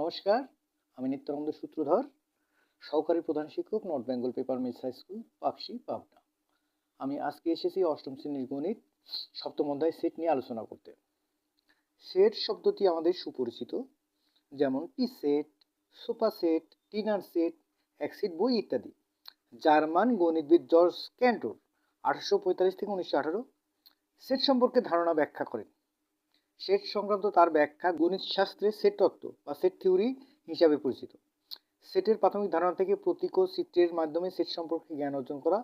নমস্কার, আমি নিত্যানন্দ সূত্রধর, সহকারী প্রধান শিক্ষক, North Bengal paper mills high school Pakshi Pabna. আমি আজকে এসেছি অষ্টম শ্রেণির গণিত, সপ্তম অধ্যায় সেট নিয়ে আলোচনা করতে। সেট শব্দটি আমাদের সুপরিচিত, যেমন tea set sofa set dinner set accede বই ইত্যাদি। জার্মান গণিতবিদ জর্জ ক্যান্টোর আঠারোশো পঁয়তাল্লিশ থেকে উনিশশো আঠারো। সেট সম্পর্কে ধারণা ব্যাখ্যা করেন। সেট সংক্রান্ত তার ব্যাখ্যা গণিত শাস্ত্রে সেট তত্ত্ব বা সেট থিওরি হিসাবে পরিচিত। সেটের প্রাথমিক ধারণা থেকে প্রতীক ও চিত্রের মাধ্যমে সেট সম্পর্কে জ্ঞান অর্জন করা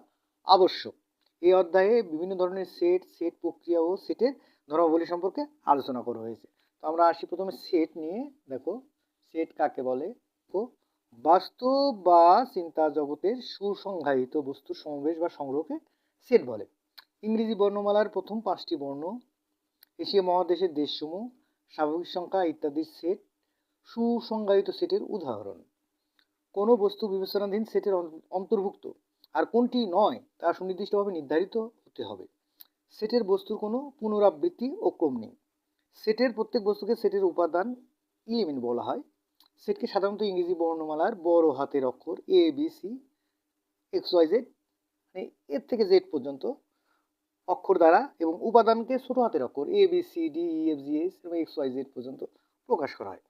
আবশ্যক। এই অধ্যায়ে বিভিন্ন ধরনের সেট সেট প্রক্রিয়া ও সেটের ধর্মাবলী সম্পর্কে আলোচনা করা হয়েছে। তো আমরা আসি প্রথমে সেট নিয়ে। দেখো সেট কাকে বলে? তো বাস্তব বা চিন্তা জগতের সুসংজ্ঞায়িত বস্তুর সমাবেশ বা সংগ্রহকে সেট বলে। ইংরেজি বর্ণমালার প্রথম পাঁচটি বর্ণ এশিয়া মহাদেশের দেশসমূহ, স্বাভাবিক সংখ্যা ইত্যাদির সেট, সুসংজ্ঞায়িত সেটের উদাহরণ। কোনো বস্তু বিবেচনাধীন সেটের অন্তর্ভুক্ত, আর কোনটি নয় তা সুনির্দিষ্টভাবে নির্ধারিত হতে হবে। সেটের বস্তুর কোনো পুনরাবৃত্তি ও ক্রম নেই। সেটের প্রত্যেক বস্তুকে সেটের উপাদান ইলিমেন্ট বলা হয়। সেটকে সাধারণত ইংরেজি বর্ণমালার বড় হাতের অক্ষর A B C X Y Z মানে এর থেকে জেড পর্যন্ত অক্ষর দ্বারা এবং উপাদানকে ছোট হাতের অক্ষর A B C D E F G S এবং এক্স ওয়াই জেড পর্যন্ত প্রকাশ করা হয়।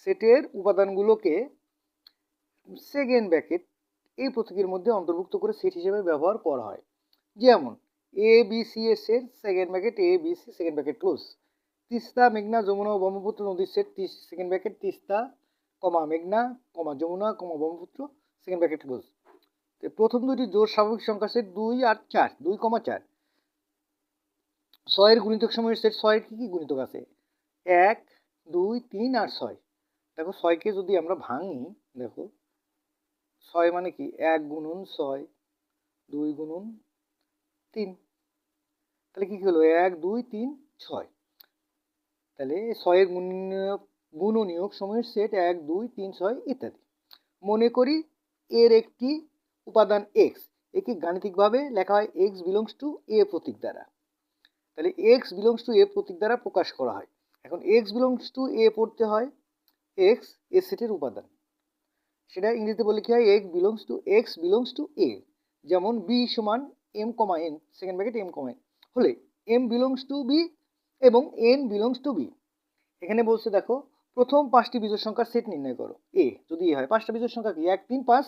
সেটের উপাদানগুলোকে সেকেন্ড ব্যাকেট এই প্রতীকের মধ্যে অন্তর্ভুক্ত করে সেট হিসেবে ব্যবহার করা হয়। যেমন এ বি সি এর second bracket A B C second bracket close Teesta, মেঘনা, যমুনা ও ব্রহ্মপুত্র নদীর সেট তিস সেকেন্ড ব্যাকেট তিস্তা, কমা, মেঘনা, comma, Jamuna, comma, Brahmaputra second bracket close প্রথম দুটি জোর স্বাভাবিক সংখ্যা সেট দুই আর চার, দুই কমা চার। ছয়ের গুণিতক সময়ের সেট ছয়ের কী কী গুণিতক আছে? এক, দুই, তিন আর ছয়। দেখো ছয়কে যদি আমরা ভাঙি, দেখো, ছয় মানে কি? এক গুণন ছয়, দুই গুণন তিন। তাহলে কী কী হলো? এক, দুই, তিন, ছয়। তাহলে ছয়ের গুণনীয়ক গুণনীয়ক সময়ের সেট এক, দুই, তিন, ছয় ইত্যাদি। মনে করি এর একটি উপাদান এক্স একে গাণিতিকভাবে লেখা হয় এক্স বিলংস টু এ প্রতীক দ্বারা। তাহলে এক্স বিলংস টু এ প্রতীক দ্বারা প্রকাশ করা হয়। এখন এক্স বিলংস টু এ পড়তে হয় এক্স এ সেটের উপাদান। সেটা ইংরেজিতে বলে কি হয়? X belongs to X belongs to A যেমন বি সমান M comma N second bracket M comma N হলে এম বিলংস টু বি এবং এন বিলংস টু বি এখানে বলছে দেখো, প্রথম পাঁচটি বিজোড় সংখ্যার সেট নির্ণয় করো। এ যদি এ হয়, পাঁচটা বিজোড় সংখ্যা কি? এক, তিন, পাঁচ,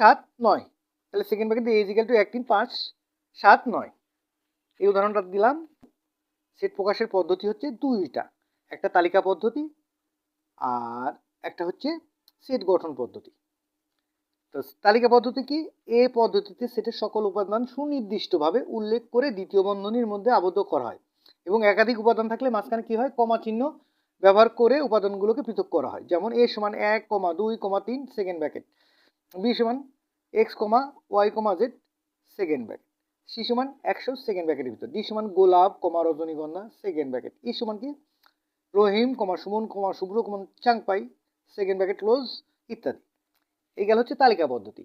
সাত, নয়। তাহলে second bracket A equal to এক, তিন, পাঁচ, সাত, নয়। এই উদাহরণটা দিলাম। সেট প্রকাশের পদ্ধতি হচ্ছে দুইটা। একটা তালিকা পদ্ধতি আর একটা হচ্ছে সেট গঠন পদ্ধতি। তো তালিকা পদ্ধতি কি? এ পদ্ধতিতে সেটের সকল উপাদান সুনির্দিষ্টভাবে উল্লেখ করে দ্বিতীয় বন্ধনীর মধ্যে আবদ্ধ করা হয় এবং একাধিক উপাদান থাকলে মাঝখানে কি হয়? কমা চিহ্ন ব্যবহার করে উপাদানগুলোকে পৃথক করা হয়। যেমন এ সমান এক কমা দুই কমা তিন সেকেন্ড ব্যাকেট বি সমান X comma Y comma Z second bracket C সমান একশো সেকেন্ড ব্যাকেটের ভিতর। ডি সমান গোলাপ, কমা রজনীগন্ধা সেকেন্ড ব্যাকেট ই সমান কি? Rahim, comma Suman, comma Shubhra, comma Changpai second bracket close ইত্যাদি। এই গেল হচ্ছে তালিকা পদ্ধতি।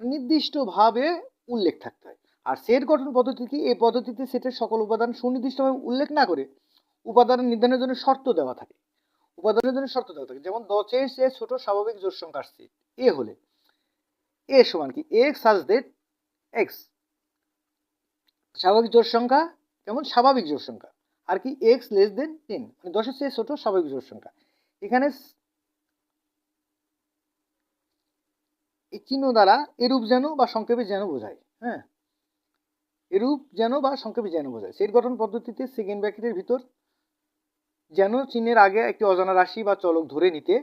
নির্দিষ্টভাবে উল্লেখ থাকতে হয়। আর সেট গঠন পদ্ধতি কি? এই পদ্ধতিতে সেটের সকল উপাদান সুনির্দিষ্টভাবে উল্লেখ না করে উপাদান নির্ধারণের জন্য শর্ত দেওয়া থাকে। উপাদানের জন্য শর্ত দেওয়া থাকে। যেমন দশের সে ছোট স্বাভাবিক জোর সংখ্যার সেট। এ হলে। এ সমান কি? এক্স সাজ দেট এক্স। স্বাভাবিক জোর সংখ্যা যেমন স্বাভাবিক জোর সংখ্যা। আর কি এক্স লেস দেন টেন মানে দশের চেয়ে ছোট স্বাভাবিক জোর সংখ্যা। এখানে এই চিহ্ন দ্বারা এরূপ যেন বা সংক্ষেপে যেন বোঝায় হ্যাঁ? এরূপ যেন বা সংক্ষেপে যেন বোঝায়। সেট গঠন পদ্ধতিতে সেকেন্ড ব্র্যাকেটের ভিতর যেন চিহ্নের আগে একটি অজানা রাশি বা চলক ধরে নিতে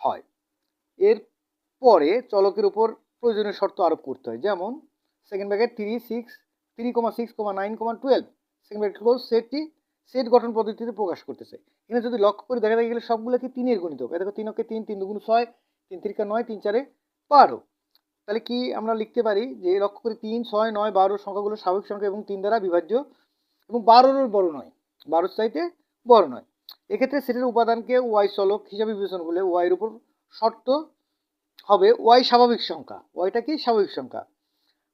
হয়। এর পরে চলকের উপর প্রয়োজনীয় শর্ত আরোপ করতে হয়। যেমন second bracket three six three comma six comma nine comma twelve second bracket close সেটটি সেট গঠন পদ্ধতিতে প্রকাশ করতে চাই এখানে যদি লক্ষ্য করে দেখা গেলে সবগুলো কি তিনের গণিত দেখো তিন অক্ষে তিন তিন দুগুণ ছয়, তিন তিরিকা নয়, তিন চারে বারো। তাহলে কি আমরা লিখতে পারি যে লক্ষ্য করে তিন, ছয়, নয়, বারো সংখ্যাগুলো স্বাভাবিক সংখ্যা এবং তিন দ্বারা বিভাজ্য এবং বারোর বড় নয়। বারোর চাইতে বড় নয়। এক্ষেত্রে সেটের উপাদানকে ওয়াই চলক হিসাবে বিবেচনা করলে ওয়াইয়ের উপর শর্ত হবে ওয়াই স্বাভাবিক সংখ্যা। ওয়াইটা কি স্বাভাবিক সংখ্যা?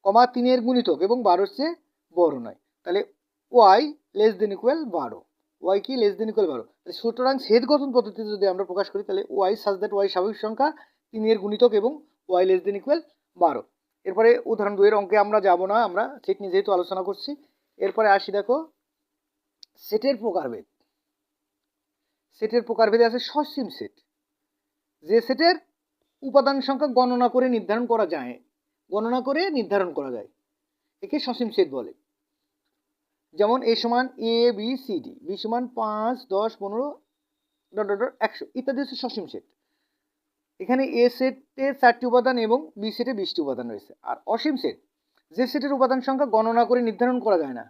কমা তিনের গুণিতক এবং বারোর চেয়ে বড় নয়। তাহলে ওয়াই লেস দেন ইকুয়াল বারো। ওয়াই কি লেস দেন ইকুয়াল বারো? তাহলে সুতরাং সেট গঠন পদ্ধতিতে যদি আমরা প্রকাশ করি, তাহলে ওয়াই সাজ দ্যাট ওয়াই স্বাভাবিক সংখ্যা তিনের গুণিতক এবং ওয়াই লেস দেন ইকুয়াল বারো। এরপরে উদাহরণ দুয়ের অঙ্কে আমরা যাব না, আমরা সেট নিয়ে যেহেতু আলোচনা করছি, এরপরে আসি দেখো, সেটের প্রকারভেদ। সেটের প্রকারভেদে আছে সসীম সেট। যে সেটের উপাদান সংখ্যা গণনা করে নির্ধারণ করা যায় গণনা করে নির্ধারণ করা যায়। একে সসীম সেট বলে। যেমন এ সমান A, B, C, D, B সমান পাঁচ, দশ, পনেরো, ডট ডট একশো, ইত্যাদি হচ্ছে সসীম সেট এখানে এ সেটে চারটি উপাদান এবং বি সেটে বিশটি উপাদান রয়েছে। আর অসীম সেট যে সেটের উপাদান সংখ্যা গণনা করে নির্ধারণ করা যায় না,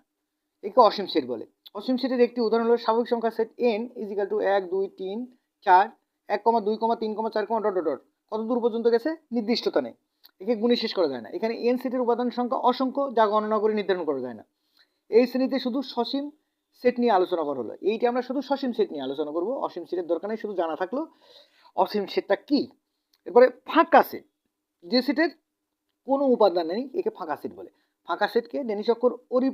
একে অসীম সেট বলে। অসীম সেটের একটি উদাহরণ হলো স্বাভাবিক সংখ্যা সেট এন ইজিক্যাল টু এক, দুই, তিন, চার, এক কমা দুই কমা তিন কমা চার কমা ডট ডট কত দূর পর্যন্ত গেছে? নির্দিষ্টতা নেই। একে গুণে শেষ করা যায় না। এখানে এন সেটের উপাদান সংখ্যা অসংখ্য, যা গণনা করে নির্ধারণ করা যায় না। এই শ্রেণীতে শুধু সসীম সেট নিয়ে আলোচনা করা হলো। এইটা আমরা শুধু সসীম সেট নিয়ে আলোচনা করব। অসীম সেটের দরকার নেই, শুধু জানা থাকল অসীম সেটটা কি। এরপরে ফাঁকা সেট। যে সেটের কোনো উপাদান নেই, একে ফাঁকা সেট বলে। ফাঁকা সেটকে ডেনিস অক্ষর ওরি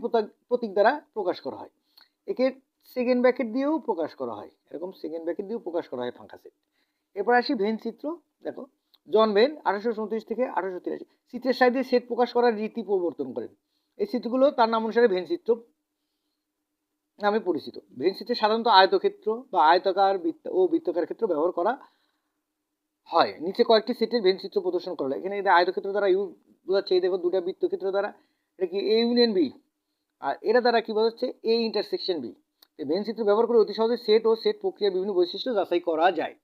প্রতীক দ্বারা প্রকাশ করা হয়। একে সেকেন্ড ব্যাকেট দিয়েও প্রকাশ করা হয়। এরকম সেকেন্ড ব্যাকেট দিয়েও প্রকাশ করা হয় ফাঁকা সেট। এরপর আসি ভেন চিত্র। দেখো জন ভেন আঠারোশো চৌত্রিশ থেকে আঠারোশো তিরাশি। চিত্রের সাহায্যে সেট প্রকাশ করার রীতি পরিবর্তন করেন। এই চিত্রগুলো তার নাম অনুসারে ভেন চিত্র নামে পরিচিত। ভেন চিত্রে সাধারণত আয়তক্ষেত্র বা আয়তাকার বৃত্ত ও বৃত্তকার ক্ষেত্র ব্যবহার করা হয়। নিচে কয়েকটি সেটের ভেন চিত্র প্রদর্শন করা হয়। এখানে আয়তক্ষেত্র দ্বারা ইউ বোঝাচ্ছে, এই দেখো দুটা বৃত্তক্ষেত্র দ্বারা। এটা কি এ ইউনিয়ন বি আর এটা দ্বারা কি বোঝাচ্ছে? এ ইন্টারসেকশন বি ভেন চিত্র ব্যবহার করে অতি সহজে সেট ও সেট প্রক্রিয়ার বিভিন্ন বৈশিষ্ট্য যাচাই করা যায়।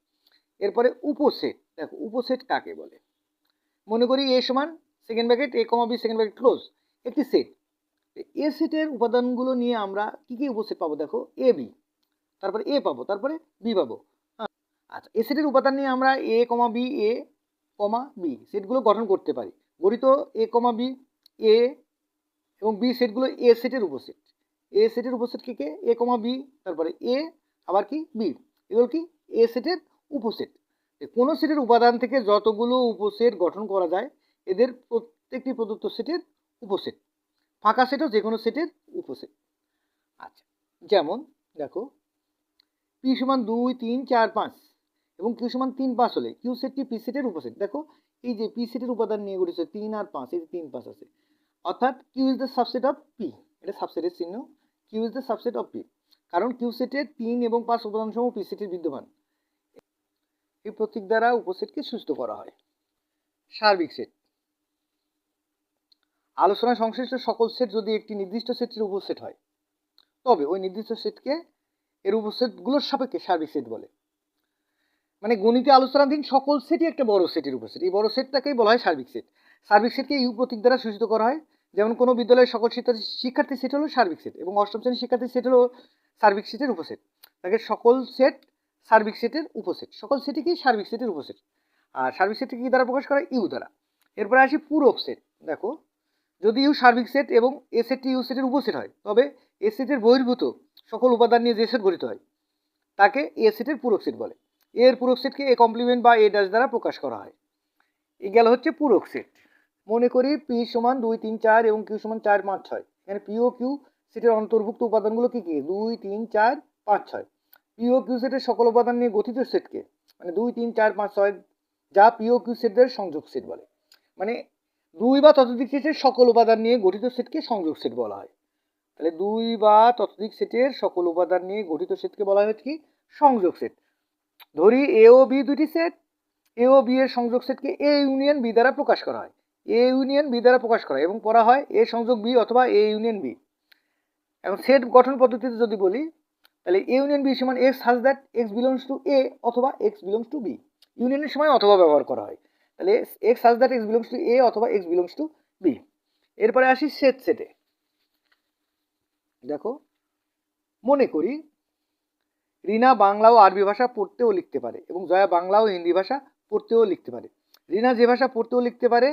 এরপরে উপসেট, দেখো উপসেট কাকে বলে? মনে করি এ সমান second bracket A comma B second bracket close একটি সেট এ সেটের উপাদানগুলো নিয়ে আমরা কি কী উপসেট পাবো দেখো? A, B. তারপরে এ পাবো, তারপরে বি পাবো। হ্যাঁ। আচ্ছা এ সেটের উপাদান নিয়ে আমরা এ কমা বি, এ কমা বি সেটগুলো গঠন করতে পারি। গঠিত এ কমা বি, এ এবং বি সেটগুলো এ সেটের উপসেট। এ সেটের উপসেট কি কে? এ কমা বি, তারপরে এ, আবার কি? বি। এগুলো কি? এ সেটের উপসেট। কোনো সেটের উপাদান থেকে যতগুলো উপসেট গঠন করা যায়, এদের প্রত্যেকটি প্রদত্ত সেটের উপসেট। ফাঁকা সেটও যে কোনো সেটের উপসেট। আচ্ছা যেমন দেখো, পি সমান দুই, তিন, চার, পাঁচ এবং কিউ সমান তিন, পাঁচ হলে কিউ সেটটি পি সেটের উপসেট। দেখো, এই যে পি সেটের উপাদান নিয়ে গঠিত তিন আর পাঁচ, এই যে তিন, পাঁচ আছে। অর্থাৎ Q is the subset of P. এটা সাবসেটের চিহ্ন। Q is the subset of P. কারণ কিউ সেটের তিন এবং পাঁচ উপাদান সমূহ পি সেটের বিদ্যমান। এই প্রতীক দ্বারা উপসেটকে সুস্থ করা হয়। সার্বিক সেট। আলোচনা সংশ্লিষ্ট সকল সেট যদি একটি নির্দিষ্ট সেটের উপসেট হয়, তবে ওই নির্দিষ্ট সেটকে এর উপসেটগুলোর সাপেক্ষে সার্বিক সেট বলে। মানে গণিতে আলোচনাধীন সকল সেটই একটা বড় সেটের উপসেট। এই বড় সেটটাকেই বলা হয় সার্বিক সেট। সার্বিক সেটকে ইউ প্রতীক দ্বারা সূচিত করা হয়। যেমন কোনো বিদ্যালয়ের সকল শিক্ষার্থী সেট হলো সার্বিক সেট এবং অষ্টম শ্রেণির শিক্ষার্থী সেট হলো সার্বিক সেটের উপসেট। তাকে সকল সেট সার্বিক সেটের উপসেট। সকল সেটই সার্বিক সেটের উপসেট। আর সার্বিক সেটকে কী দ্বারা প্রকাশ করা ইউ দ্বারা। এরপরে আসি পূরক সেট। দেখো, যদি ইউ সার্বিক সেট এবং এ সেটটি ইউ সেটের উপসেট হয়, তবে এ সেটের বহির্ভূত সকল উপাদান নিয়ে যে সেট গঠিত হয়, তাকে এ সেটের পূরক সেট বলে। এর পূরক সেটকে এ কমপ্লিমেন্ট বা এ ডাস দ্বারা প্রকাশ করা হয়। এ গেল হচ্ছে পূরক সেট। মনে করি পি সমান দুই, তিন, চার এবং কিউ সমান চার, পাঁচ, ছয়। এখানে পি ও কিউ সেটের অন্তর্ভুক্ত উপাদানগুলো কী কী? দুই, তিন, চার, পাঁচ, ছয়। পি ও কিউ সেটের সকল উপাদান নিয়ে গঠিত সেটকে মানে দুই, তিন, চার, পাঁচ, ছয়, যা পি ও কিউ সেটের সংযোগ সেট বলে। মানে দুই বা ততোধিক সেটের সকল উপাদান নিয়ে গঠিত সেটকে সংযোগ সেট বলা হয়। তাহলে দুই বা ততোধিক সেটের সকল উপাদান নিয়ে গঠিত সেটকে বলা হয় কি? সংযোগ সেট ধরি এ ও বি দুটি সেট এ ও বি এর সংযোগ সেটকে এ ইউনিয়ন বি দ্বারা প্রকাশ করা হয়। এ ইউনিয়ন বি দ্বারা প্রকাশ করা হয় এবং পড়া হয় এ সংযোগ বি অথবা এ ইউনিয়ন বি এখন সেট গঠন পদ্ধতিতে যদি বলি তাহলে এ ইউনিয়ন বি সমান X such that X belongs to A অথবা এক্স বিলংস টু বি ইউনিয়নের সময় অথবা ব্যবহার করা হয়। তাহলে X such that X belongs to A অথবা এক্স বিলংস টু বি এরপরে আসি সেট সেটে। দেখো, মনে করি রিনা বাংলা ও আরবি ভাষা পড়তেও লিখতে পারে এবং জয়া বাংলা ও হিন্দি ভাষা পড়তেও লিখতে পারে। রিনা যে ভাষা পড়তেও লিখতে পারে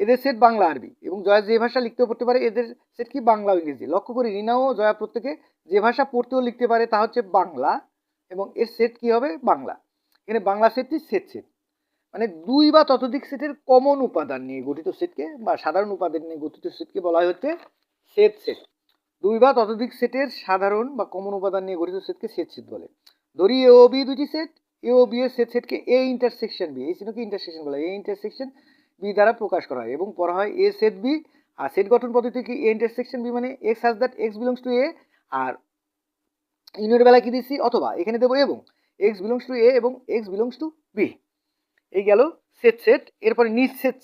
এদের সেট বাংলা আরবি এবং জয়া যে ভাষা লিখতেও পড়তে পারে, এদের সেট কি? বাংলা ইংরেজি। লক্ষ্য করি রিনা ও জয়া প্রত্যেকে যে ভাষা পড়তেও লিখতে পারে তা হচ্ছে বাংলা এবং এর সেট কি হবে? বাংলা। এখানে বাংলা সেটটি সেট সেট মানে দুই বা ততোধিক সেটের কমন উপাদান নিয়ে গঠিত সেটকে বা সাধারণ উপাদান নিয়ে গঠিত সেটকে বলা হচ্ছে সেট সেট দুই বা ততোধিক সেটের সাধারণ বা কমন উপাদান নিয়ে গঠিত সেটকে সেট সেট বলে। ধরি এ ও বি দুটি সেট এ ও বি এর সেট সেটকে এ ইন্টারসেকশন বি। এই চিহ্নকে ইন্টারসেকশন বলা। এ ইন্টারসেকশন বি দ্বারা প্রকাশ করা হয় এবং পড়া হয় এ সেট বি আর সেট গঠন পদ্ধতি কি এ ইন্টারসেকশন বি মানে X such that X belongs to A আর ইউনিটের বেলা কি দিচ্ছি অথবা এখানে দেবো এবং এক্স বিলংস টু এ এবং এক্স বিলংস টু বি এই গেল সেট সেট এরপরে নিজ সেট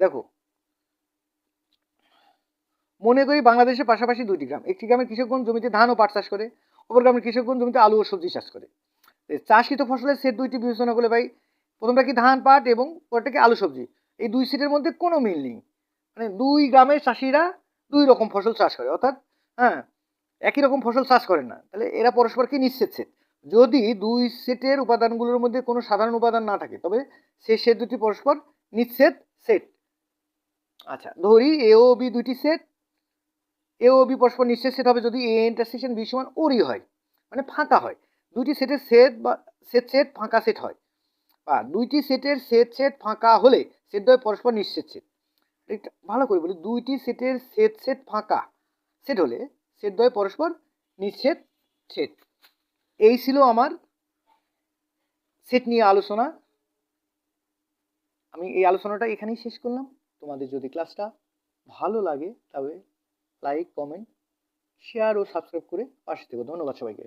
দেখো, মনে করি বাংলাদেশের পাশাপাশি দুইটি গ্রাম। একটি গ্রামের কৃষকগণ জমিতে ধান ও পাট চাষ করে, অপর গ্রামের কৃষকগণ জমিতে আলু ও সবজি চাষ করে। চাষকৃত ফসলের সেট দুইটি বিবেচনা করলে ভাই, প্রথমটা কি ধান, পাট এবং পরটা কি আলু, সবজি। এই দুই সেটের মধ্যে কোনো মিল নেই। মানে দুই গ্রামের চাষিরা দুই রকম ফসল চাষ করে, অর্থাৎ হ্যাঁ একই রকম ফসল চাষ করে না। তাহলে এরা পরস্পরকে নিশ্চিত সেট? যদি দুই সেটের উপাদানগুলোর মধ্যে কোনো সাধারণ উপাদান না থাকে, তবে সে সেট দুটি পরস্পর নিচ্ছেদ সেট। আচ্ছা ধরি এ ও বি দুইটি সেট। এ ও বি পরস্পর নিশ্চিত সেট হবে যদি এ ইন্টারসেকশন বি সমান ওরই হয় মানে ফাঁকা হয়। দুইটি সেটের সেট বা, সেট সেট ফাঁকা সেট হয়। বা দুইটি সেটের সেট সেট ফাঁকা হলে সেট দ্বয় পরস্পর নিশ্চিত সেট। ভালো করে বলি, দুইটি সেটের সেট সেট ফাঁকা। সেট হলে সেট দ্বয় পরস্পর নিশ্চিত সেট। এই ছিল আমার সেট নিয়ে আলোচনা। আমি এই আলোচনাটা এখানেই শেষ করলাম। তোমাদের যদি ক্লাসটা ভালো লাগে তবে লাইক কমেন্ট শেয়ার ও সাবস্ক্রাইব করে পাশে থেকো। ধন্যবাদ সবাইকে।